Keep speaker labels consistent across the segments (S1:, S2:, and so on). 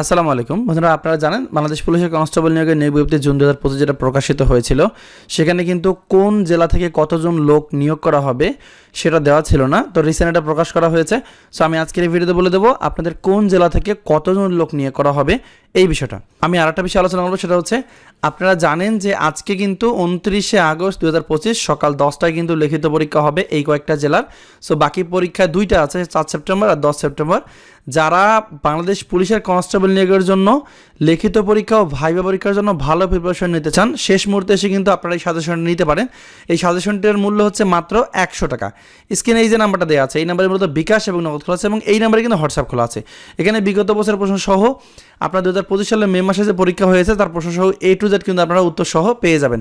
S1: আসসালামু আলাইকুম। বন্ধুরা, আপনারা জানেন বাংলাদেশ পুলিশের কনস্টেবল নিয়োগের নিয়োগ বিজ্ঞপ্তি জুন দু হাজার পঁচিশ যেটা প্রকাশিত হয়েছিল। সেখানে কিন্তু কোন জেলা থেকে কতজন লোক নিয়োগ করা হবে সেটা দেওয়া ছিল না। তো রিসেন্ট এটা প্রকাশ করা হয়েছে। সো আমি আজকের এই ভিডিওতে বলে দেবো আপনাদের কোন জেলা থেকে কতজন লোক নিয়োগ করা হবে এই বিষয়টা। আমি আর একটা বিষয় আলোচনা করব, সেটা হচ্ছে আপনারা জানেন যে আজকে কিন্তু উনত্রিশে আগস্ট দু হাজার পঁচিশ সকাল দশটায় কিন্তু লিখিত পরীক্ষা হবে এই কয়েকটা জেলার। সো বাকি পরীক্ষা দুইটা আছে, চার সেপ্টেম্বর আর দশ সেপ্টেম্বর। যারা বাংলাদেশ পুলিশের কনস্টেবল নিয়োগের জন্য লিখিত পরীক্ষা ও ভাইবা পরীক্ষার জন্য ভালো প্রিপারেশন নিতে চান, শেষ মুহূর্তে এসে কিন্তু আপনারা এই সাজেশন নিতে পারেন। এই সাজেশনটির মূল্য হচ্ছে মাত্র একশো টাকা। স্ক্রিনে এই যে নাম্বারটা দেওয়া আছে, এই নাম্বারে মূলত বিকাশ এবং নগদ খোলা আছে এবং এই নাম্বারে কিন্তু হোয়াটসঅ্যাপ খোলা আছে। এখানে বিগত বছরের প্রশ্ন সহ আপনার দু হাজার পঁচিশ সালে মে মাসে যে পরীক্ষা হয়েছে, তার প্রশ্ন সহ এ টু জেড কিন্তু আপনারা উত্তর সহ পেয়ে যাবেন।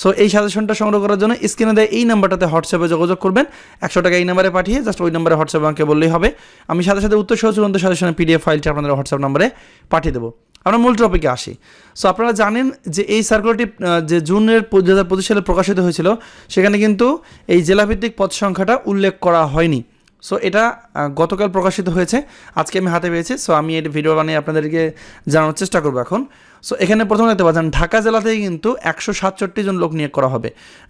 S1: সো এই সাজেশনটা সংগ্রহ করার জন্য স্ক্রিনে দেয় এই নাম্বারটাতে হোয়াটসঅ্যাপে যোগাযোগ করবেন। একশো টাকা এই নাম্বারে পাঠিয়ে জাস্ট ওই নাম্বারে হোয়াটসঅ্যাপ আমাকে বললেই হবে। আমি সাথে সাথে উত্তর সহ চূড়ান্ত সাজেশনের পিডিএফ ফাইলটি আপনাদের হোয়াটসঅ্যাপ নম্বরে পাঠিয়ে দেবো। আমরা মূল টপিকে আসি। সো আপনারা জানেন যে এই সার্কুলারটি যে জুনের দু হাজার পঁচিশ সালে প্রকাশিত হয়েছিল, সেখানে কিন্তু এই জেলাভিত্তিক পদ সংখ্যাটা উল্লেখ করা হয়নি। সো এটা গতকাল প্রকাশিত হয়েছে। আজকে আমি হাতে পেয়েছি। সো আমি এই ভিডিও বানিয়ে আপনাদেরকে জানানোর চেষ্টা করব এখন। সো এখানে প্রথমে দেখতে পাচ্ছেন, ঢাকা জেলাতেই কিন্তু একশো সাতষট্টি জন লোক নিয়োগ করা হবে।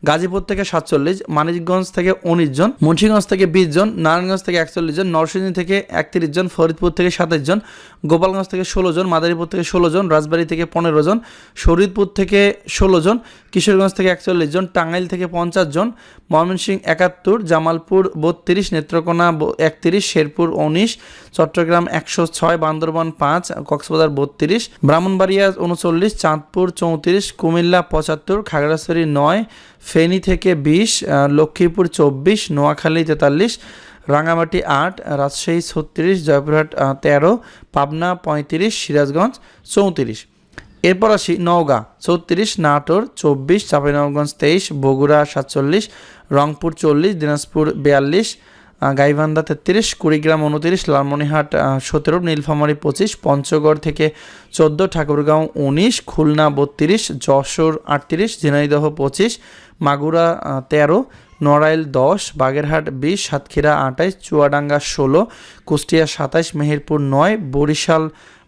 S1: গাজীপুর থেকে সাতচল্লিশ, মানিকগঞ্জ থেকে উনিশ জন, মুন্সিগঞ্জ থেকে বিশ জন, নারায়ণগঞ্জ থেকে একচল্লিশ জন, নরসিংদী থেকে একত্রিশ জন, ফরিদপুর থেকে সাতাশ জন, গোপালগঞ্জ থেকে ষোলো জন, মাদারীপুর থেকে ষোলো জন, রাজবাড়ী থেকে পনেরো জন শরীদপুর থেকে ষোলো জন, কিশোরগঞ্জ থেকে একচল্লিশ জন, টাঙ্গাইল থেকে পঞ্চাশ জন, ময়মনসিংহ একাত্তর, জামালপুর বত্রিশ, নেত্রকোনা একত্রিশ, শেরপুর উনিশ, চট্টগ্রাম একশো ছয়, বান্দরবান পাঁচ, কক্সবাজার বত্রিশ, ব্রাহ্মণবাড়িয়া উনচল্লিশ, চাঁদপুর চৌত্রিশ, কুমিল্লা পঁচাত্তর, খাগড়াছড়ি নয়, ফেনী থেকে বিশ লক্ষ্মীপুর চব্বিশ, নোয়াখালী তেতাল্লিশ রাঙামাটি আট, রাজশাহী ছত্রিশ, জয়পুরহাট তেরো, পাবনা পঁয়ত্রিশ, সিরাজগঞ্জ চৌত্রিশ। এরপর আসি নওগাঁ চৌত্রিশ নাটোর চব্বিশ, চাঁপাইনবাবগঞ্জ তেইশ, বগুড়া সাতচল্লিশ, রংপুর চল্লিশ, দিনাজপুর বিয়াল্লিশ গাইবান্ধা তেত্রিশ কুড়িগ্রাম উনত্রিশ লালমনিহাট সতেরো, নীলফামারী পঁচিশ, পঞ্চগড় থেকে চোদ্দ, ঠাকুরগাঁও উনিশ, খুলনা বত্রিশ, যশোর আটত্রিশ, ঝিনাইদহ পঁচিশ, মাগুরা তেরো, নড়াইল দশ, বাগেরহাট বিশ, সাতক্ষীরা আঠাইশ, চুয়াডাঙ্গা ষোলো, কুষ্টিয়া সাতাইশ, মেহেরপুর নয়, বরিশাল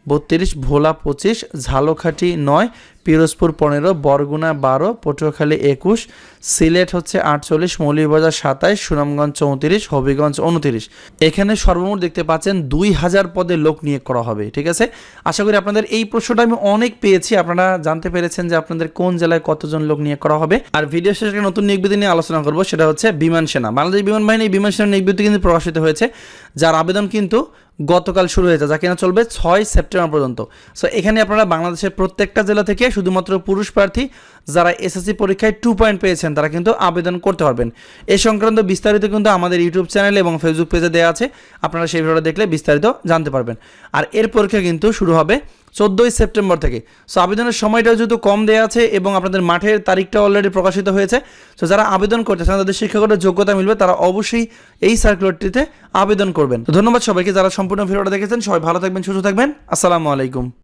S1: বত্রিশ, ভোলা পঁচিশ, ঝালকাঠি নয় পিরোজপুর পনেরো, বরগুনা বারো, পটুয়াখালী একুশ, সিলেট হচ্ছে আটচল্লিশ, মৌলভীবাজার সাতাইশ, সুনামগঞ্জ চৌত্রিশ, হবিগঞ্জ উনত্রিশ। এখানে সর্বমোট দেখতে পাচ্ছেন দুই হাজার পদে লোক নিয়োগ করা হবে, ঠিক আছে? আশা করি আপনাদের এই প্রশ্নটা আমি অনেক পেয়েছি, আপনারা জানতে পেরেছেন যে আপনাদের কোন জেলায় কতজন লোক নিয়োগ করা হবে। আর ভিডিও শেষে নতুন নিয়োগ নিয়ে আলোচনা করব, সেটা হচ্ছে বিমান সেনা। বাংলাদেশ বিমান বাহিনী বিমান সেনা নিয়োগ কিন্তু প্রকাশিত হয়েছে, যার আবেদন কিন্তু গতকাল শুরু হয়েছে, যা কিনা চলবে ছয় সেপ্টেম্বর পর্যন্ত। সো এখানে আপনারা বাংলাদেশের প্রত্যেকটা জেলা থেকে শুধুমাত্র পুরুষ প্রার্থী যারা এসএসসি পরীক্ষায় টু পয়েন্ট পেয়েছেন, তারা কিন্তু আবেদন করতে পারবেন। এ সংক্রান্ত বিস্তারিত কিন্তু আমাদের ইউটিউব চ্যানেল এবং ফেসবুক পেজে দেওয়া আছে। আপনারা সেই ভিডিওটা দেখলে বিস্তারিত জানতে পারবেন। আর এর পরীক্ষা কিন্তু শুরু হবে চোদ্দোই সেপ্টেম্বর থেকে। সো আবেদনের সময়টা যেহেতু কম দেওয়া আছে এবং আপনাদের মাঠের তারিখটা অলরেডি প্রকাশিত হয়েছে সো যারা আবেদন করতে চান, তাদের শিক্ষাগত যোগ্যতা মিলবে, তারা অবশ্যই এই সার্কুলারটিতে আবেদন করবেন। তো ধন্যবাদ সবাইকে যারা সম্পূর্ণ ভিডিওটা দেখেছেন, সবাই ভালো থাকবেন, সুস্থ থাকবেন। আসসালামু আলাইকুম।